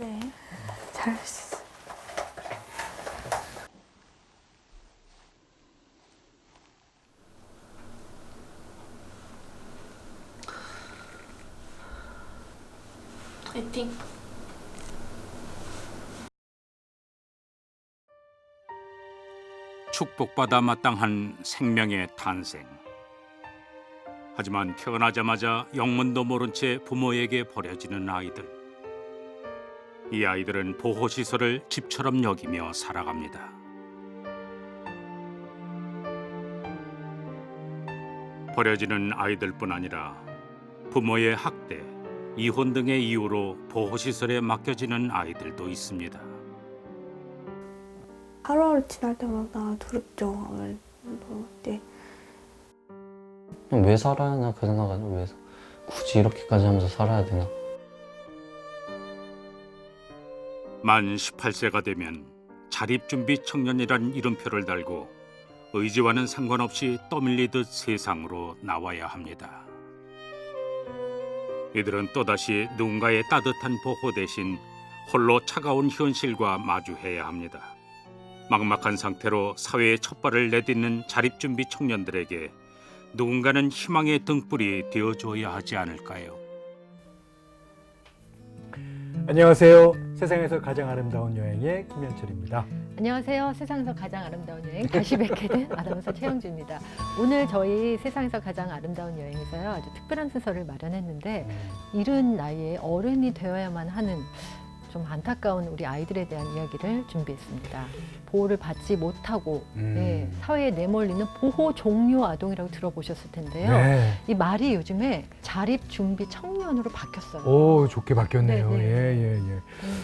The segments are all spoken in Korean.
네. 잘 할 수 있어. 화이팅. 축복받아 마땅한 생명의 탄생. 하지만 태어나자마자 영문도 모른 채 부모에게 버려지는 아이들. 이 아이들은 보호시설을 집처럼 여기며 살아갑니다. 버려지는 아이들뿐 아니라 부모의 학대, 이혼 등의 이유로 보호시설에 맡겨지는 아이들도 있습니다. 하루하루 지날 때마다 두렵죠. 아무래도 네. 그냥 왜 살아야 하나 그 생각하죠. 왜 굳이 이렇게까지 하면서 살아야 되나? 만 18세가 되면 자립준비 청년이란 이름표를 달고 의지와는 상관없이 떠밀리듯 세상으로 나와야 합니다. 이들은 또다시 누군가의 따뜻한 보호 대신 홀로 차가운 현실과 마주해야 합니다. 막막한 상태로 사회의 첫발을 내딛는 자립준비 청년들에게 누군가는 희망의 등불이 되어줘야 하지 않을까요? 안녕하세요. 세상에서 가장 아름다운 여행의 김현철입니다. 안녕하세요. 세상에서 가장 아름다운 여행 다시 뵙게 된 아나운서 최영주입니다. 오늘 저희 세상에서 가장 아름다운 여행에서요 아주 특별한 순서를 마련했는데 이른 나이에 어른이 되어야만 하는 좀 안타까운 우리 아이들에 대한 이야기를 준비했습니다. 보호를 받지 못하고 음. 네, 사회에 내몰리는 보호 종료 아동이라고 들어보셨을 텐데요. 네. 이 말이 요즘에 자립 준비 청년으로 바뀌었어요. 오, 좋게 바뀌었네요. 네, 네. 예, 예, 예. 음.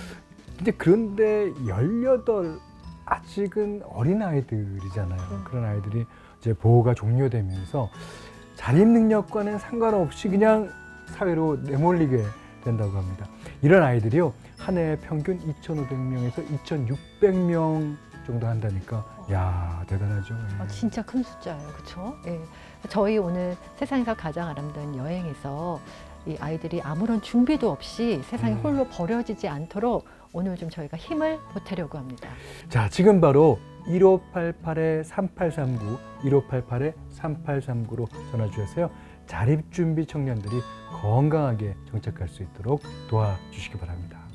근데 그런데 18 아직은 어린 아이들이잖아요. 음. 그런 아이들이 이제 보호가 종료되면서 자립 능력과는 상관없이 그냥 사회로 내몰리게 된다고 합니다. 이런 아이들이요. 한 해 평균 2,500명에서 2,600명 정도 한다니까 야, 대단하죠. 예. 아, 진짜 큰 숫자예요, 그렇죠? 예. 저희 오늘 세상에서 가장 아름다운 여행에서 이 아이들이 아무런 준비도 없이 세상에 음. 홀로 버려지지 않도록 오늘 좀 저희가 힘을 보태려고 합니다. 자, 지금 바로 1588-3839, 1588-3839로 전화 주세요. 자립준비 청년들이 건강하게 정착할 수 있도록 도와주시기 바랍니다.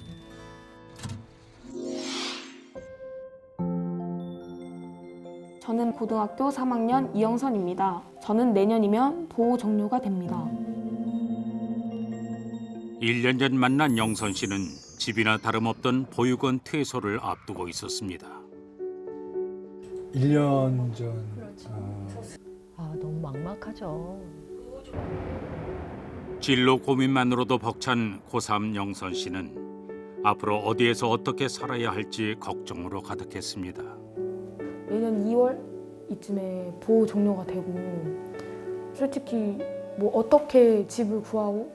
저는 고등학교 3학년 이영선입니다. 저는 내년이면 보호 종료가 됩니다. 1년 전 만난 영선 씨는 집이나 다름없던 보육원 퇴소를 앞두고 있었습니다. 1년 전 어, 아, 너무 막막하죠. 진로 고민만으로도 벅찬 고3 영선 씨는 앞으로 어디에서 어떻게 살아야 할지 걱정으로 가득했습니다. 내년 2월 이쯤에 보호 종료가 되고 솔직히 뭐 어떻게 집을 구하고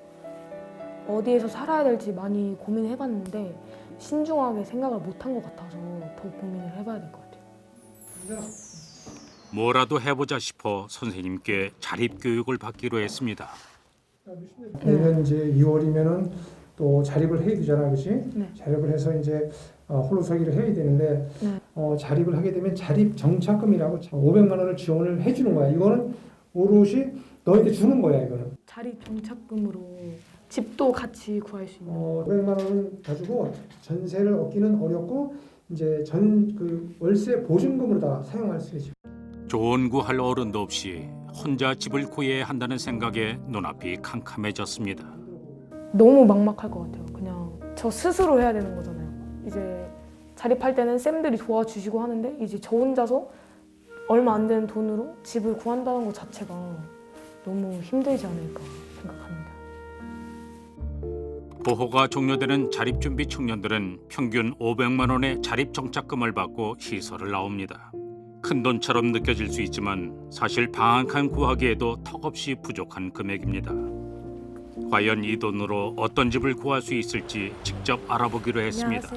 어디에서 살아야 될지 많이 고민을 해봤는데 신중하게 생각을 못한 것 같아서 더 고민을 해봐야 될 것 같아요. 뭐라도 해보자 싶어 선생님께 자립 교육을 받기로 했습니다. 내년 이제 2월이면은 또 자립을 해야 되잖아, 그렇지? 네. 자립을 해서 이제 어, 홀로 서기를 해야 되는데 네. 어, 자립을 하게 되면 자립 정착금이라고 500만 원을 지원을 해주는 거야. 이거는 오롯이 너희한테 주는 거야, 이거는. 자립 정착금으로 집도 같이 구할 수 있는 어, 500만 원을 가지고 전세를 얻기는 어렵고 이제 전 그 월세 보증금으로 다 사용할 수 있지. 좋은 구할 어른도 없이 혼자 집을 구해야 한다는 생각에 눈앞이 캄캄해졌습니다. 너무 막막할 것 같아요. 그냥 저 스스로 해야 되는 거잖아요. 이제 자립할 때는 쌤들이 도와주시고 하는데 이제 저 혼자서 얼마 안 되는 돈으로 집을 구한다는 것 자체가 너무 힘들지 않을까 생각합니다. 보호가 종료되는 자립준비 청년들은 평균 500만 원의 자립 정착금을 받고 시설을 나옵니다. 큰 돈처럼 느껴질 수 있지만 사실 방한칸 구하기에도 턱없이 부족한 금액입니다. 과연 이 돈으로 어떤 집을 구할 수 있을지 직접 알아보기로 했습니다.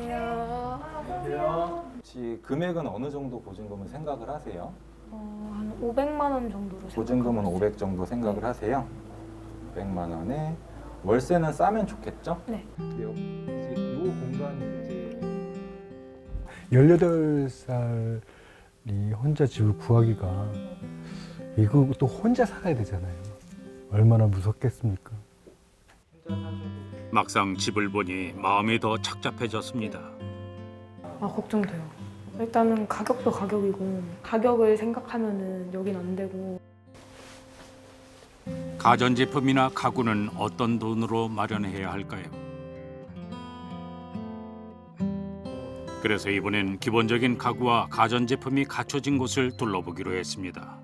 혹시 금액은 어느 정도 보증금을 생각을 하세요? 어, 한 500만 원 정도로 보증금은 생각하고 500 정도 생각을 하세요? 500만 원에 월세는 싸면 좋겠죠? 네. 근데 요- 이제 요 공간이 이제 18살 이 혼자 집을 구하기가 이거 또 혼자 살아야 되잖아요. 얼마나 무섭겠습니까? 막상 집을 보니 마음이 더 착잡해졌습니다. 아 걱정돼요. 일단은 가격도 가격이고 가격을 생각하면은 여긴 안 되고 가전제품이나 가구는 어떤 돈으로 마련해야 할까요? 그래서 이번엔 기본적인 가구와 가전제품이 갖춰진 곳을 둘러보기로 했습니다.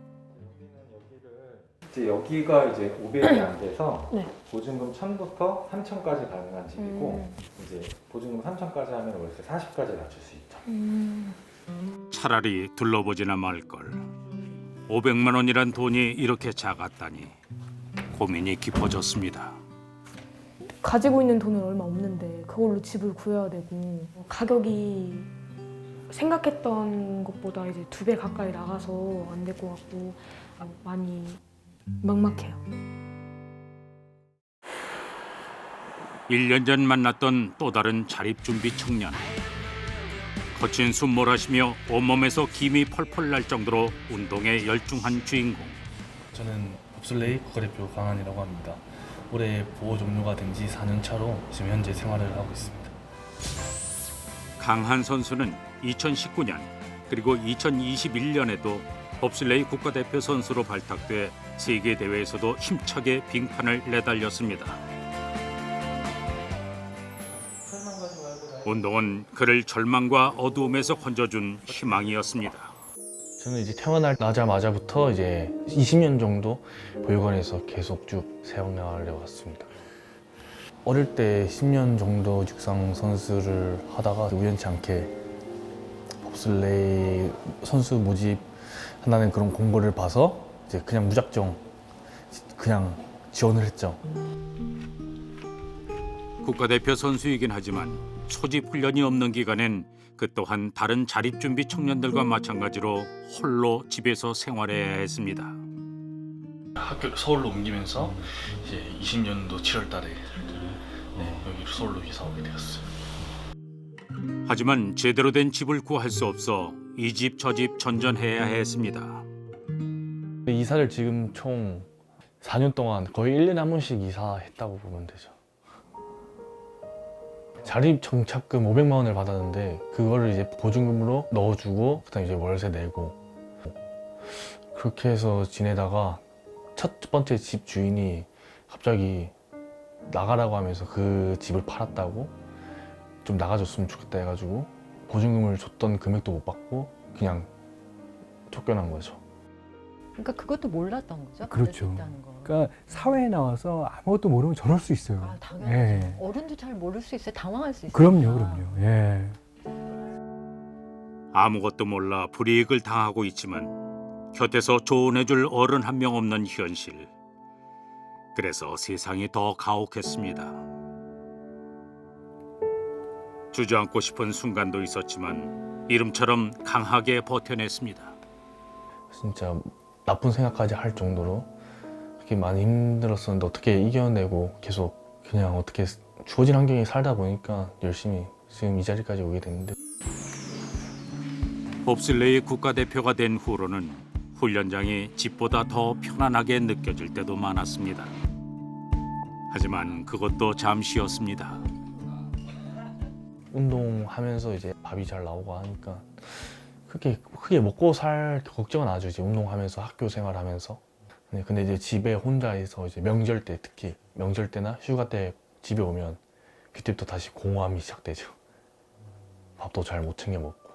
이제 여기가 이제 500이 안 돼서 네. 보증금 1000부터 3000까지 가능한 집이고 음. 이제 보증금 3000까지 하면 월세 40까지 낮출 수 있죠. 차라리 둘러보지나 말걸. 500만 원이란 돈이 이렇게 작았다니 고민이 깊어졌습니다. 가지고 있는 돈은 얼마 없는데 그걸로 집을 구해야 되고 가격이 생각했던 것보다 이제 두 배 가까이 나가서 안 될 것 같고 많이 막막해요. 1년 전 만났던 또 다른 자립 준비 청년. 거친 숨 몰아쉬며 온몸에서 김이 펄펄 날 정도로 운동에 열중한 주인공. 저는 봅슬레이 국가대표 강한이라고 합니다. 올해 보호 종료가 된 지 4년 차로 지금 현재 생활을 하고 있습니다. 강한 선수는 2019년 그리고 2021년에도 봅슬레이 국가대표 선수로 발탁돼 세계 대회에서도 힘차게 빙판을 내달렸습니다. 운동은 그를 절망과 어두움에서 건져준 희망이었습니다. 저는 이제 태어나자마자부터 이제 20년 정도 보육원에서 계속 쭉 생활해 왔습니다. 어릴 때 10년 정도 육상 선수를 하다가 우연치 않게 봅슬레이 선수 모집 한다는 그런 공고를 봐서 이제 그냥 무작정 그냥 지원을 했죠. 국가대표 선수이긴 하지만 소집 훈련이 없는 기간엔 그 또한 다른 자립준비 청년들과 마찬가지로 홀로 집에서 생활해야 했습니다. 학교를 서울로 옮기면서 이제 20년도 7월 달에 네, 여기 서울로 이사 오게 되었어요. 하지만 제대로 된 집을 구할 수 없어 이 집 저 집 전전해야 했습니다. 이사를 지금 총 4년 동안 거의 1년에 한 번씩 이사했다고 보면 되죠. 자립 정착금 500만 원을 받았는데 그거를 이제 보증금으로 넣어주고 그다음 이제 월세 내고 그렇게 해서 지내다가 첫 번째 집 주인이 갑자기 나가라고 하면서 그 집을 팔았다고 좀 나가줬으면 좋겠다 해가지고 보증금을 줬던 금액도 못 받고 그냥 쫓겨난 거죠. 그러니까 그것도 몰랐던 거죠. 그렇죠. 그러니까 사회에 나와서 아무것도 모르면 저럴 수 있어요. 아, 당연하죠. 예. 어른도 잘 모를 수 있어요. 당황할 수 있어요. 그럼요, 그럼요. 예. 아무것도 몰라 불이익을 당하고 있지만 곁에서 조언해줄 어른 한 명 없는 현실. 그래서 세상이 더 가혹했습니다. 주저앉고 싶은 순간도 있었지만 이름처럼 강하게 버텨냈습니다. 진짜 나쁜 생각까지 할 정도로 그렇게 많이 힘들었었는데 어떻게 이겨내고 계속 그냥 어떻게 주어진 환경에 살다 보니까 열심히 지금 이 자리까지 오게 됐는데 봅슬레이 국가대표가 된 후로는 훈련장이 집보다 더 편안하게 느껴질 때도 많았습니다. 하지만 그것도 잠시였습니다. 운동하면서 이제 밥이 잘 나오고 하니까 크게 크게 먹고 살 걱정은 안 하죠. 이제 운동하면서 학교 생활하면서. 네, 근데 이제 집에 혼자서 이제 명절 때 특히 명절 때나 휴가 때 집에 오면 그때부터 다시 공허함이 시작되죠. 밥도 잘 못 챙겨 먹고.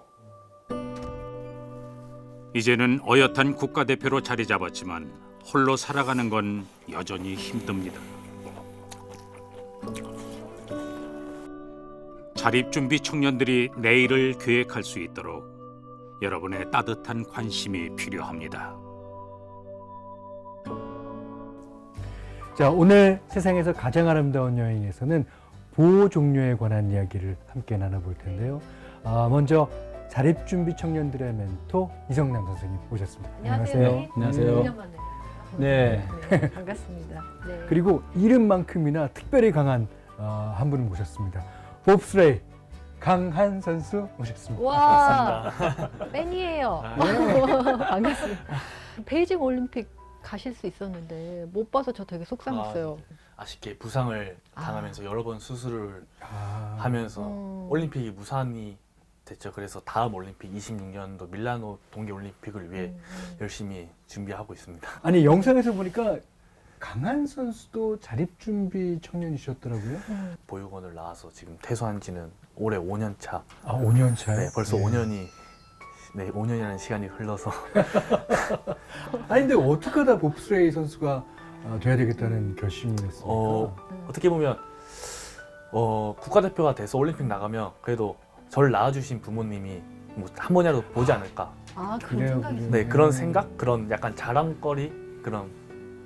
이제는 어엿한 국가대표로 자리 잡았지만 홀로 살아가는 건 여전히 힘듭니다. 자립 준비 청년들이 내일을 계획할 수 있도록 여러분의 따뜻한 관심이 필요합니다. 자, 오늘 세상에서 가장 아름다운 여행에서는 보호 종료에 관한 이야기를 함께 나눠볼 텐데요. 아, 먼저 자립 준비 청년들의 멘토 이성남 선생님 모셨습니다. 안녕하세요. 안녕하세요. 1년 만에. 네. 네, 반갑습니다. 네. 그리고 이름만큼이나 특별히 강한 어, 한 분을 모셨습니다. 봅스레이 강한 선수 모셨습니다. 와 팬이에요. 아, 반갑습니다. 베이징 올림픽 가실 수 있었는데 못 봐서 저 되게 속상했어요. 아쉽게 부상을 아. 당하면서 여러 번 수술을 아, 하면서 음. 올림픽이 무산이 됐죠. 그래서 다음 올림픽 26년도 밀라노 동계 올림픽을 위해 음, 음. 열심히 준비하고 있습니다. 아니 영상에서 보니까 강한 선수도 자립 준비 청년이셨더라고요. 음. 보육원을 나와서 지금 퇴소한 지는 올해 5년 차. 아 5년 차요? 네, 벌써 예. 5년이 네, 5년이라는 시간이 흘러서 아니 근데 어떻게 하다 봅스레이 선수가 어, 돼야 되겠다는 결심을 했습니까? 어, 음. 어떻게 보면 어, 국가대표가 돼서 올림픽 나가면 그래도 저를 낳아주신 부모님이 뭐 한 번이라도 보지 않을까. 아 그런 그래요, 생각이 그래요. 네. 그런 생각, 그런 약간 자랑거리, 그런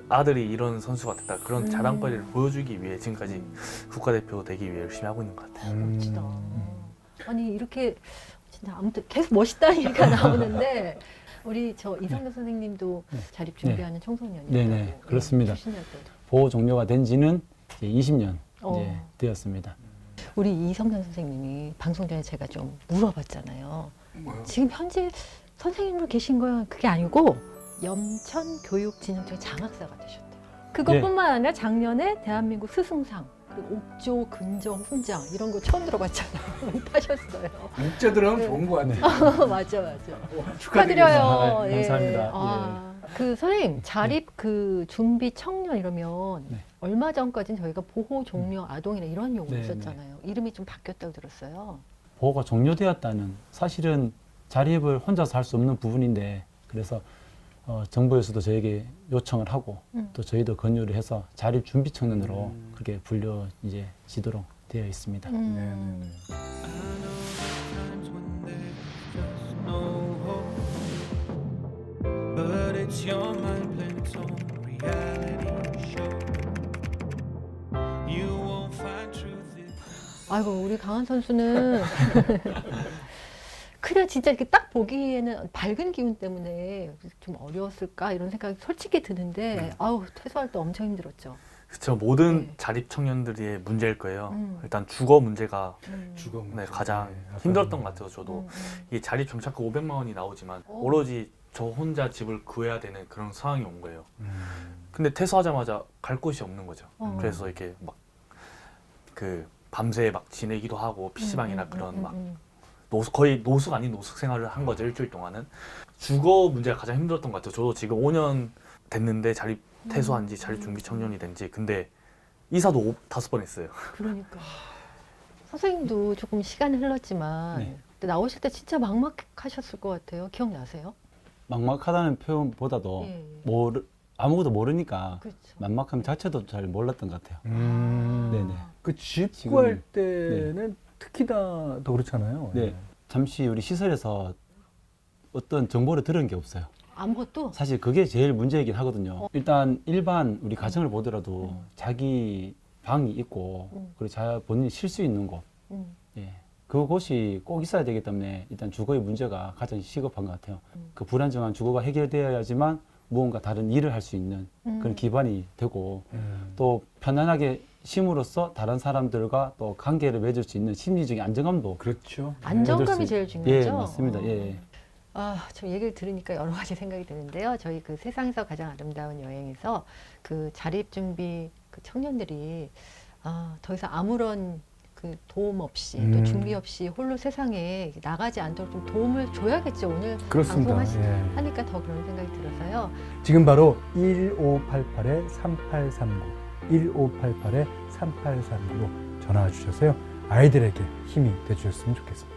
아들이 이런 선수가 됐다. 그런 음. 자랑거리를 보여주기 위해 지금까지 국가대표 되기 위해 열심히 하고 있는 것 같아요. 음. 멋지다. 아니 이렇게 진짜 아무튼 계속 멋있다는 얘기가 나오는데 우리 저 이성규 선생님도 네. 자립 준비하는 청소년이라고 네네, 그렇습니다. 보호 종료가 된 지는 이제 20년 어. 이제 되었습니다. 우리 이성현 선생님이 방송 전에 제가 좀 물어봤잖아요. 지금 현재 선생님으로 계신 건 그게 아니고 염천교육진흥청 장학사가 되셨대요. 그것뿐만 아니라 작년에 대한민국 스승상 그리고 옥조, 근정, 훈장 이런 거 처음 들어봤잖아요. 타셨어요. 들어가면 네. 좋은 것 같네요. 맞아, 맞아. 축하드려요. 축하드려요. 아, 예. 감사합니다. 아, 그 선생님 자립 그 준비 청년 이러면 네. 얼마 전까지는 저희가 보호 종료 아동이나 이런 용어 네, 있었잖아요. 이름이 좀 바뀌었다고 들었어요. 보호가 종료되었다는 사실은 자립을 혼자서 할 수 없는 부분인데 그래서 어, 정부에서도 저에게 요청을 하고 음. 또 저희도 권유를 해서 자립 준비 청년으로 그렇게 불려 이제 지도록 되어 있습니다. 음. Find truth if 아이고 우리 강한 선수는 그냥 진짜 이렇게 딱 보기에는 밝은 기운 때문에 좀 어려웠을까 이런 생각이 솔직히 드는데 아우 퇴소할 때 엄청 힘들었죠. 그렇죠. 모든 네. 자립 청년들의 문제일 거예요. 음. 일단 주거 문제가 음. 주거 문제. 네, 가장 네, 힘들었던 아까 것 같아요. 저도 음, 음. 이 자립 정착금 500만 원이 나오지만 오. 오로지 저 혼자 집을 구해야 되는 그런 상황이 온 거예요. 음. 근데 퇴소하자마자 갈 곳이 없는 거죠. 어. 그래서 이렇게 막 그 밤새 막 지내기도 하고 PC방이나 음, 음, 그런 음, 막 음. 노숙 거의 노숙 아닌 노숙 생활을 한 거죠 일주일 동안은 주거 문제가 가장 힘들었던 것 같아요. 저도 지금 5년 됐는데 자립 퇴소한 지 자립 준비 청년이 된 지 근데 이사도 오- 다섯 번 했어요. 그러니까 선생님도 조금 시간이 흘렀지만 네. 그때 나오실 때 진짜 막막하셨을 것 같아요. 기억나세요? 막막하다는 표현보다도 예. 모르, 아무것도 모르니까 그렇죠. 만막함 자체도 잘 몰랐던 것 같아요. 음. 네네. 그집 지금- 구할 때는 특히 다 더 그렇잖아요. 네. 잠시 우리 시설에서 어떤 정보를 들은 게 없어요. 아무것도 사실 그게 제일 문제이긴 하거든요. 일단 일반 우리 가정을 보더라도 음. 자기 방이 있고 음. 그리고 자 본인이 쉴 수 있는 곳, 음. 예, 그곳이 꼭 있어야 되기 때문에 일단 주거의 문제가 가장 시급한 것 같아요. 음. 그 불안정한 주거가 해결되어야지만 무언가 다른 일을 할 수 있는 음. 그런 기반이 되고 음. 또 편안하게 쉼으로써 다른 사람들과 또 관계를 맺을 수 있는 심리적인 안정감도 그렇죠. 안정감이 얻을 수- 제일 중요하죠. 예 맞습니다. 어. 예. 아, 저 얘기를 들으니까 여러 가지 생각이 드는데요. 저희 그 세상에서 가장 아름다운 여행에서 그 자립 준비 그 청년들이 아, 더 이상 아무런 그 도움 없이 음. 또 준비 없이 홀로 세상에 나가지 않도록 좀 도움을 줘야겠죠. 오늘 그렇습니다. 방송하시 예. 더 그런 생각이 들어서요. 지금 바로 1588에 3839, 1588에 3839로 전화 주셔서요. 아이들에게 힘이 돼 주셨으면 좋겠습니다.